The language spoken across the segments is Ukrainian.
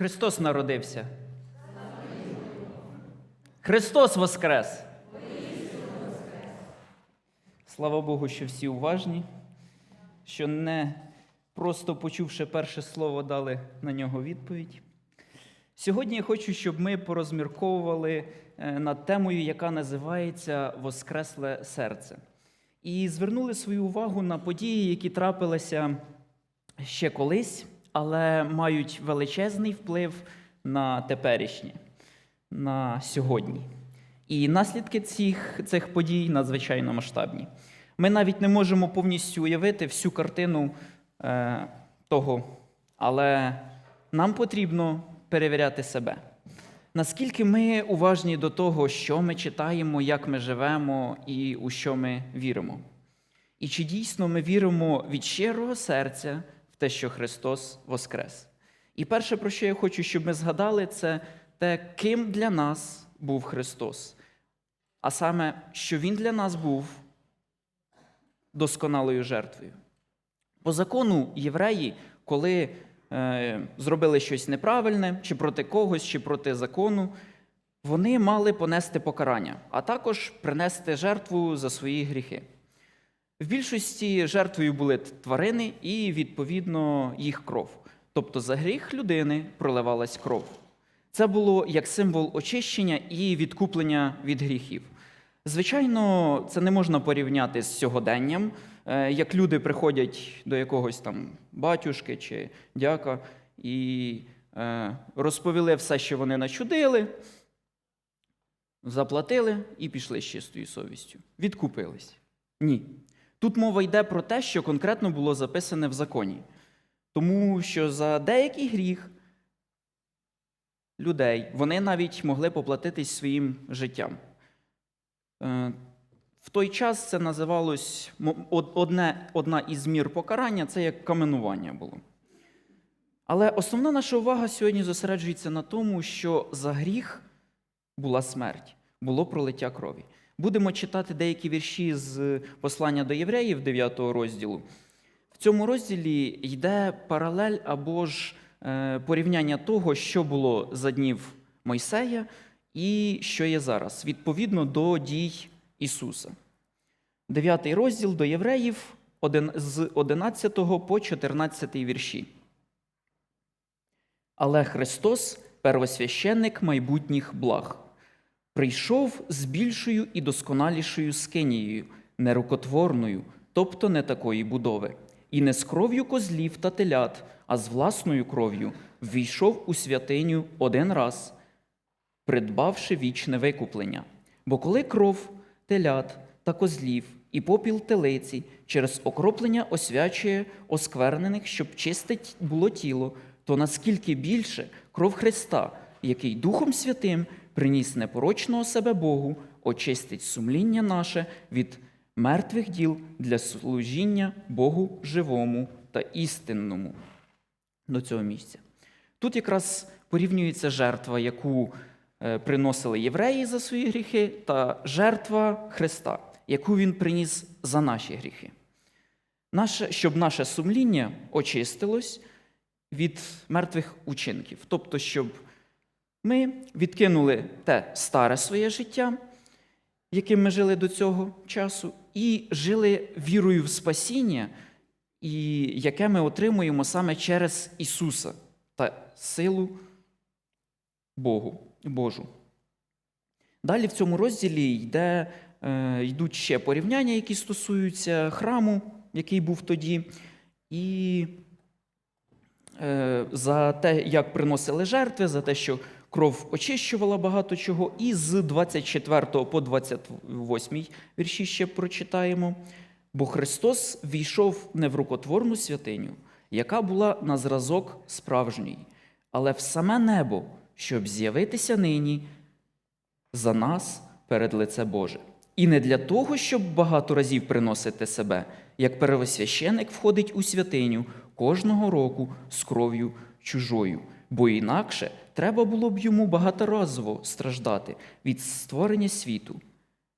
Христос народився. Христос Воскрес! Слава Богу, що всі уважні, що не просто почувши перше слово, дали на нього відповідь. Сьогодні я хочу, щоб ми порозмірковували е, над темою, яка називається Воскресле серце. І звернули свою увагу на події, які трапилися ще колись, але мають величезний вплив на теперішнє, на сьогодні. І наслідки цих, цих подій надзвичайно масштабні. Ми навіть не можемо повністю уявити всю картину е, того, але нам потрібно перевіряти себе. Наскільки ми уважні до того, що ми читаємо, як ми живемо і у що ми віримо? І чи дійсно ми віримо від щирого серця те, що Христос Воскрес? І перше, про що я хочу, щоб ми згадали, це те, ким для нас був Христос. А саме, що Він для нас був досконалою жертвою. По закону євреї, коли е, зробили щось неправильне, чи проти когось, чи проти закону, вони мали понести покарання, а також принести жертву за свої гріхи. В більшості жертвою були тварини і, відповідно, їх кров. Тобто за гріх людини проливалась кров. Це було як символ очищення і відкуплення від гріхів. Звичайно, це не можна порівняти з сьогоденням, е, як люди приходять до якогось там батюшки чи дяка і е, розповіли все, що вони начудили, заплатили і пішли з чистою совістю. Відкупились. Ні. Тут мова йде про те, що конкретно було записане в законі. Тому що за деякий гріх людей вони навіть могли поплатитись своїм життям. Е, В той час це називалось одне, одна із мір покарання це як каменування було. Але основна наша увага сьогодні зосереджується на тому, що за гріх була смерть, було пролиття крові. Будемо читати деякі вірші з послання до євреїв 9 розділу. В цьому розділі йде паралель або ж е, порівняння того, що було за днів Мойсея і що є зараз, відповідно до дій Ісуса. Дев'ятий розділ до євреїв з 11 по 14 вірші. Але Христос первосвященник майбутніх благ, прийшов з більшою і досконалішою скинією, нерукотворною, тобто не такої будови, і не з кров'ю козлів та телят, а з власною кров'ю ввійшов у святиню один раз, придбавши вічне викуплення. Бо коли кров телят та козлів і попіл телиці через окроплення освячує осквернених, щоб чистить було тіло, то наскільки більше кров Христа, який Духом Святим приніс непорочного себе Богу, очистить сумління наше від мертвих діл для служіння Богу живому та істинному до цього місця. Тут якраз порівнюється жертва, яку е, приносили євреї за свої гріхи, та жертва Христа, яку Він приніс за наші гріхи. Наше, щоб наше сумління очистилось від мертвих учинків. Тобто, щоб ми відкинули те старе своє життя, яким ми жили до цього часу, і жили вірою в спасіння, і яке ми отримуємо саме через Ісуса та силу Богу, Божу. Далі в цьому розділі йде, е, йдуть ще порівняння, які стосуються храму, який був тоді, і е, за те, як приносили жертви, за те, що кров очищувала багато чого. І з 24 по 28 вірші ще прочитаємо. Бо Христос війшов не в рукотворну святиню, яка була на зразок справжньої, але в саме небо, щоб з'явитися нині за нас перед лице Боже. І не для того, щоб багато разів приносити себе, як первосвященик входить у святиню кожного року з кров'ю чужою, бо інакше треба було б йому багаторазово страждати від створення світу.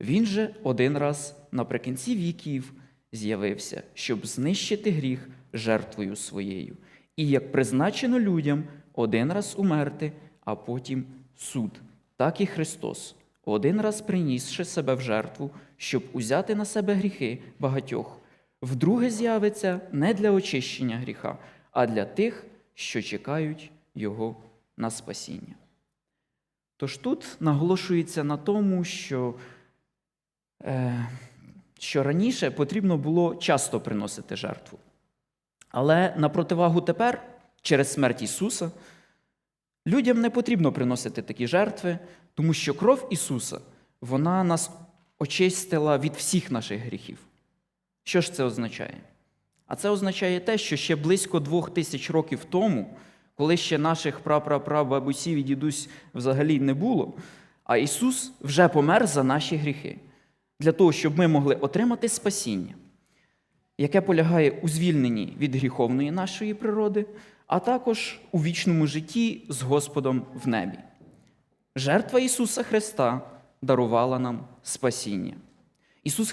Він же один раз наприкінці віків з'явився, щоб знищити гріх жертвою своєю, І як призначено людям один раз умерти, а потім суд, так і Христос, один раз принісши себе в жертву, щоб узяти на себе гріхи багатьох, вдруге з'явиться не для очищення гріха, а для тих, що чекають Його на спасіння. Тож тут наголошується на тому, що, е, що раніше потрібно було часто приносити жертву. Але на противагу тепер, через смерть Ісуса, людям не потрібно приносити такі жертви, тому що кров Ісуса вона нас очистила від всіх наших гріхів. Що ж це означає? А це означає те, що ще близько двох тисяч років тому, коли ще наших прапрапрабабусів і дідусь взагалі не було, а Ісус вже помер за наші гріхи, для того, щоб ми могли отримати спасіння, яке полягає у звільненні від гріховної нашої природи, а також у вічному житті з Господом в небі. Жертва Ісуса Христа дарувала нам спасіння. Ісус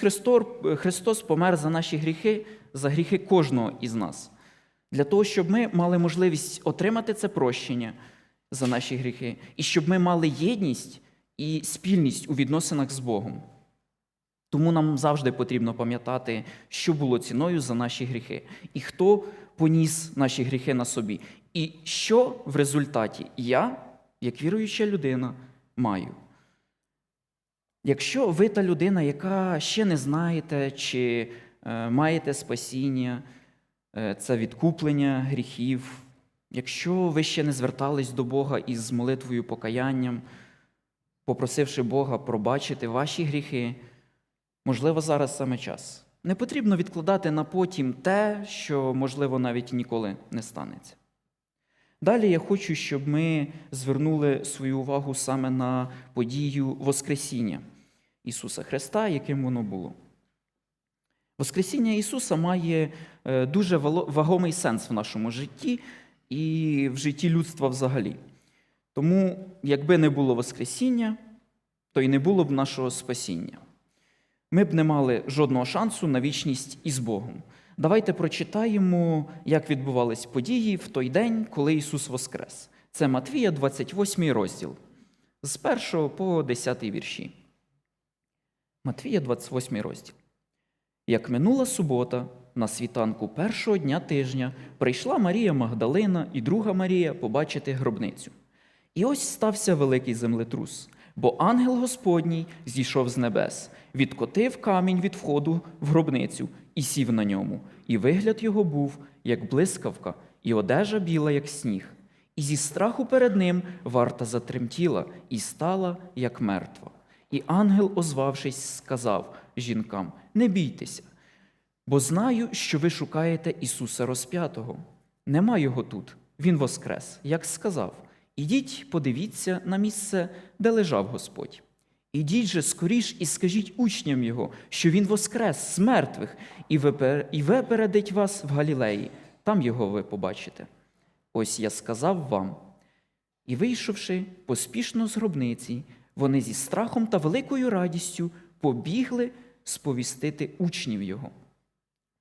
Христос помер за наші гріхи, за гріхи кожного із нас, для того, щоб ми мали можливість отримати це прощення за наші гріхи, і щоб ми мали єдність і спільність у відносинах з Богом. Тому нам завжди потрібно пам'ятати, що було ціною за наші гріхи, і хто поніс наші гріхи на собі, і що в результаті я, як віруюча людина, маю. Якщо ви та людина, яка ще не знаєте, чи е, маєте спасіння, це відкуплення гріхів, якщо ви ще не звертались до Бога із молитвою покаянням, попросивши Бога пробачити ваші гріхи, можливо, зараз саме час. Не потрібно відкладати на потім те, що, можливо, навіть ніколи не станеться. Далі я хочу, щоб ми звернули свою увагу саме на подію Воскресіння Ісуса Христа, яким воно було. Воскресіння Ісуса має е, дуже вагомий сенс в нашому житті і в житті людства взагалі. Тому, якби не було Воскресіння, то й не було б нашого спасіння. Ми б не мали жодного шансу на вічність із Богом. Давайте прочитаємо, як відбувались події в той день, коли Ісус Воскрес. Це Матвія, 28 розділ, з 1 по 10 вірші. Матвія, 28 розділ. Як минула субота, на світанку першого дня тижня прийшла Марія Магдалина і друга Марія побачити гробницю. І ось стався великий землетрус, бо ангел Господній зійшов з небес, відкотив камінь від входу в гробницю і сів на ньому. І вигляд його був, як блискавка, і одежа біла, як сніг. І зі страху перед ним варта затремтіла і стала, як мертва. І ангел, озвавшись, сказав жінкам: Не бійтеся, бо знаю, що ви шукаєте Ісуса розп'ятого. Нема його тут, Він воскрес, як сказав. Ідіть, подивіться на місце, де лежав Господь. Ідіть же скоріш і скажіть учням Його, що Він воскрес з мертвих, і випередить вас в Галілеї, там його ви побачите. Ось я сказав вам. І, вийшовши поспішно з гробниці, вони зі страхом та великою радістю побігли сповістити учнів Його.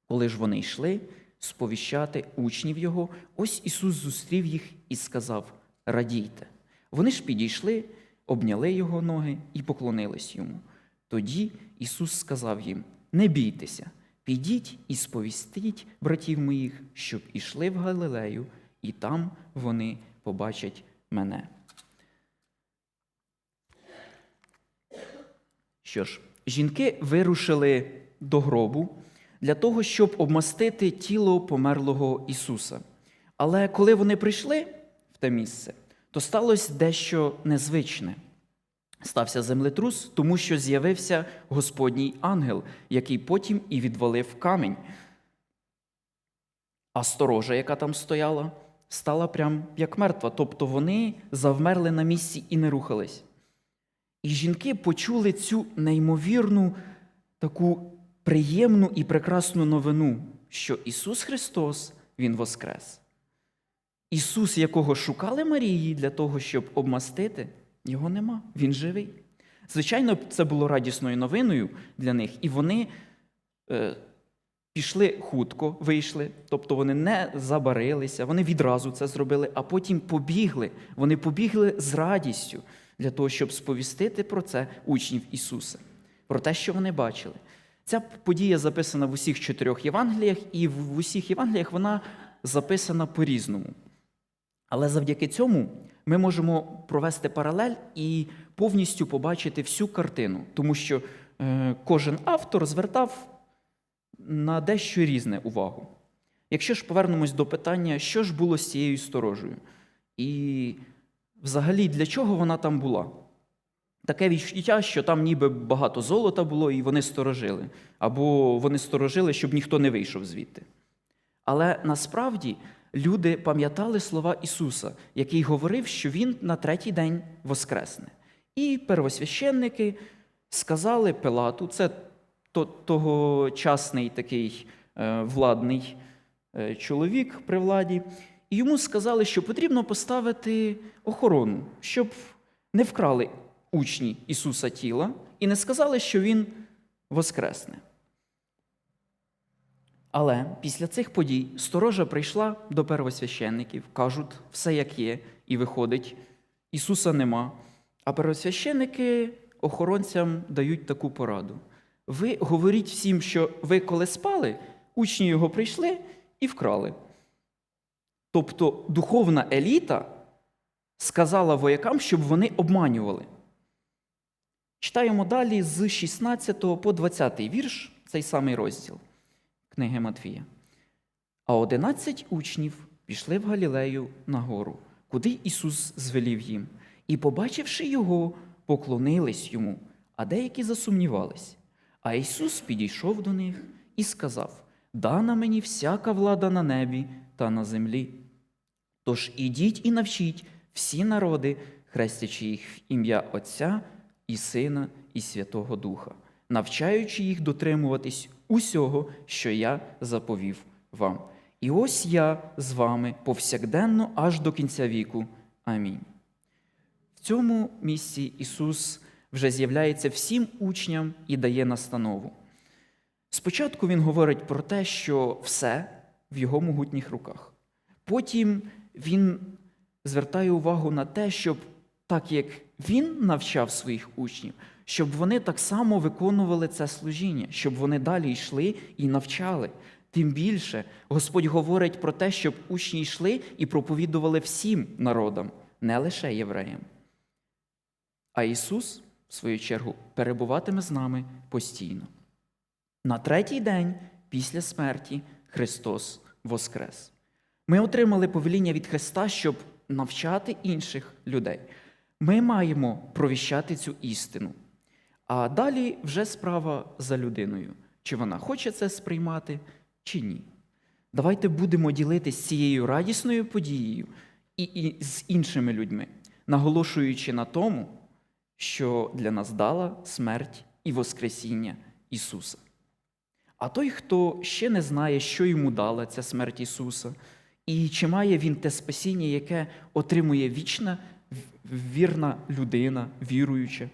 Коли ж вони йшли сповіщати учнів Його, ось Ісус зустрів їх і сказав: Радійте. Вони ж підійшли, обняли Його ноги і поклонились йому. Тоді Ісус сказав їм: Не бійтеся, підіть і сповістіть братів моїх, щоб ішли в Галилею, і там вони побачать мене. Що ж, жінки вирушили до гробу для того, щоб обмастити тіло померлого Ісуса. Але коли вони прийшли в те місце, то сталося дещо незвичне. Стався землетрус, тому що з'явився Господній ангел, який потім і відвалив камінь. А сторожа, яка там стояла, стала прям як мертва. Тобто вони завмерли на місці і не рухались. І жінки почули цю неймовірну, таку приємну і прекрасну новину, що Ісус Христос, Він воскрес. Ісус, якого шукали Марії для того, щоб обмастити, його нема. Він живий. Звичайно, це було радісною новиною для них, і вони е, пішли хутко, вийшли, тобто вони не забарилися, вони відразу це зробили, а потім побігли. Вони побігли з радістю для того, щоб сповістити про це учнів Ісуса, про те, що вони бачили. Ця подія записана в усіх чотирьох Євангеліях, і в усіх Євангеліях вона записана по-різному. Але завдяки цьому ми можемо провести паралель і повністю побачити всю картину, тому що е, кожен автор звертав на дещо різне увагу. Якщо ж повернемось до питання, що ж було з цією сторожею, і взагалі для чого вона там була? Таке відчуття, що там ніби багато золота було, і вони сторожили, або вони сторожили, щоб ніхто не вийшов звідти. Але насправді люди пам'ятали слова Ісуса, який говорив, що Він на третій день воскресне. І первосвященники сказали Пилату, це тогочасний такий е, владний е, чоловік при владі, йому сказали, що потрібно поставити охорону, щоб не вкрали учні Ісуса тіла і не сказали, що Він воскресне. Але після цих подій сторожа прийшла до первосвященників, кажуть, все як є, і виходить, Ісуса нема. А первосвященники охоронцям дають таку пораду. Ви говоріть всім, що ви коли спали, учні його прийшли і вкрали. Тобто духовна еліта сказала воякам, щоб вони обманювали. Читаємо далі з 16 по 20 вірш, цей самий розділ книги Матвія. А одинадцять учнів пішли в Галілею на гору, куди Ісус звелів їм, і, побачивши його, поклонились йому, а деякі засумнівались. А Ісус підійшов до них і сказав: Дана мені всяка влада на небі та на землі. Тож ідіть і навчіть всі народи, хрестячи їх в ім'я Отця і Сина, і Святого Духа, навчаючи їх дотримуватись усього, що я заповів вам. І ось я з вами повсякденно аж до кінця віку. Амінь. В цьому місці Ісус вже з'являється всім учням і дає настанову. Спочатку Він говорить про те, що все в його могутніх руках. Потім Він звертає увагу на те, щоб так як Він навчав своїх учнів, щоб вони так само виконували це служіння, щоб вони далі йшли і навчали. Тим більше Господь говорить про те, щоб учні йшли і проповідували всім народам, не лише євреям. А Ісус, в свою чергу, перебуватиме з нами постійно. На третій день після смерті Христос Воскрес. Ми отримали повеління від Христа, щоб навчати інших людей. Ми маємо провіщати цю істину. А далі вже справа за людиною, чи вона хоче це сприймати, чи ні. Давайте будемо ділитися цією радісною подією і, і з іншими людьми, наголошуючи на тому, що для нас дала смерть і Воскресіння Ісуса. А той, хто ще не знає, що йому дала ця смерть Ісуса, і чи має він те спасіння, яке отримує вічна вірна людина, віруюча,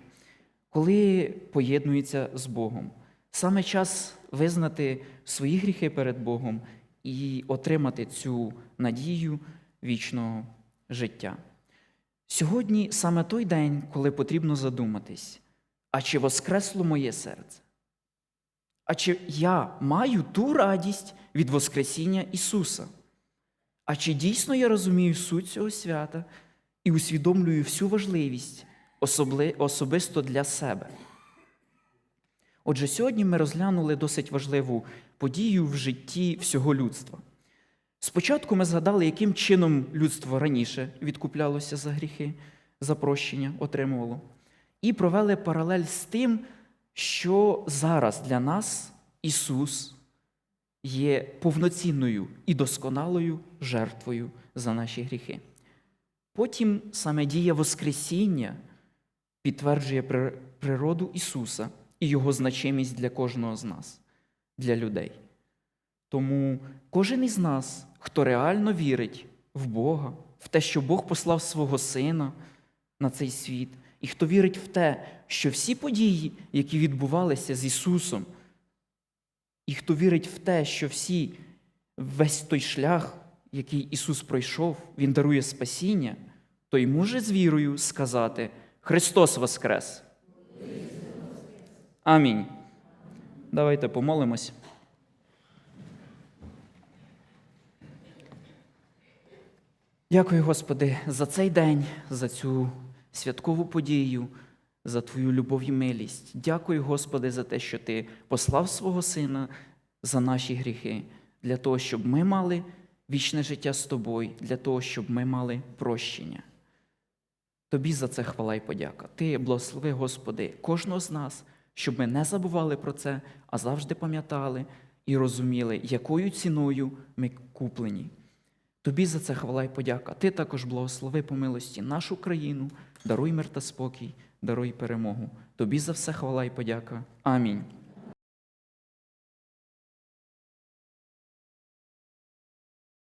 коли поєднується з Богом. Саме час визнати свої гріхи перед Богом і отримати цю надію вічного життя. Сьогодні саме той день, коли потрібно задуматись, а чи воскресло моє серце? А чи я маю ту радість від Воскресіння Ісуса? А чи дійсно я розумію суть цього свята і усвідомлюю всю важливість особисто для себе? Отже, сьогодні ми розглянули досить важливу подію в житті всього людства. Спочатку ми згадали, яким чином людство раніше відкуплялося за гріхи, за прощення отримувало, і провели паралель з тим, що зараз для нас Ісус є повноцінною і досконалою жертвою за наші гріхи. Потім саме дія Воскресіння підтверджує природу Ісуса і Його значимість для кожного з нас, для людей. Тому кожен із нас, хто реально вірить в Бога, в те, що Бог послав свого Сина на цей світ, і хто вірить в те, що всі події, які відбувалися з Ісусом І хто вірить в те, що всі, весь той шлях, який Ісус пройшов, Він дарує спасіння, той може з вірою сказати Христос Воскрес! Амінь. Давайте помолимось. Дякую, Господи, за цей день, за цю святкову подію, за Твою любов і милість. Дякую, Господи, за те, що Ти послав свого Сина за наші гріхи, для того, щоб ми мали вічне життя з Тобою, для того, щоб ми мали прощення. Тобі за це хвала і подяка. Ти благослови, Господи, кожного з нас, щоб ми не забували про це, а завжди пам'ятали і розуміли, якою ціною ми куплені. Тобі за це хвала і подяка. Ти також благослови по милості нашу країну, даруй мир та спокій, даруй перемогу. Тобі за все хвала і подяка. Амінь.